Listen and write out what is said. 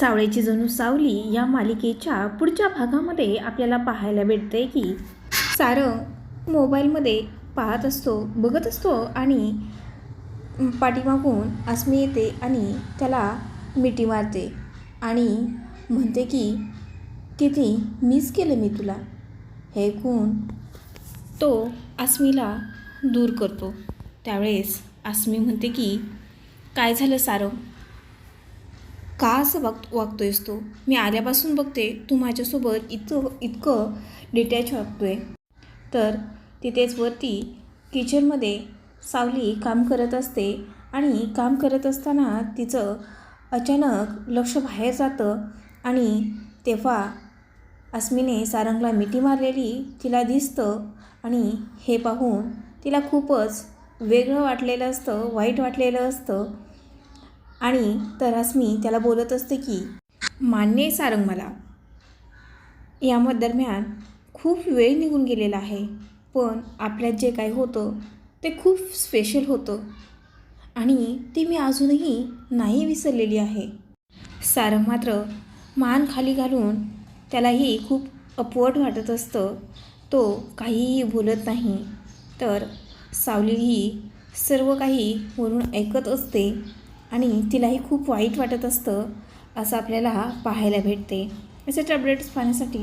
सावळेची जणू सावली या मालिकेच्या पुढच्या भागामध्ये आपल्याला पाहायला भेटते की सारं मोबाईलमध्ये पाहत असतो बघत असतो आणि पाठीमागून अस्मी येते आणि त्याला मिठी मारते आणि म्हणते की किती मिस केलं मी तुला. हे ऐकून तो अस्मीला दूर करतो. त्यावेळेस अस्मी म्हणते की काय झालं सारं? का असं वाग आहेस तू? मी आल्यापासून बघते तू माझ्यासोबत इतकं इतकं डिटॅच वागतो आहे तर तिथेच वरती किचनमध्ये सावली काम करत असते आणि काम करत असताना तिचं अचानक लक्ष बाहेर जातं आणि तेव्हा अस्मीने सारंगला मिठी मारलेली तिला दिसतं आणि हे पाहून तिला खूपच वेगळं वाटलेलं असतं वाईट वाटलेलं असतं. आणि तरास मी त्याला बोलत असते की मान्य आहे सारंग मला. यामध्ये दरम्यान खूप वेळ निघून गेलेला आहे पण आपल्यात जे काही होतं ते खूप स्पेशल होतं. आणि ती मी अजूनही नाही विसरलेली आहे. सारंग मात्र मान खाली घालून त्यालाही खूप अपवट वाटत असतं. तो काहीही बोलत नाही तर सावली ही सर्व काही वरून ऐकत असते. आणि तिलाही खूप वाईट वाटत असतं असं आपल्याला पाहायला भेटते. असे टॅबलेट्स पाहण्यासाठी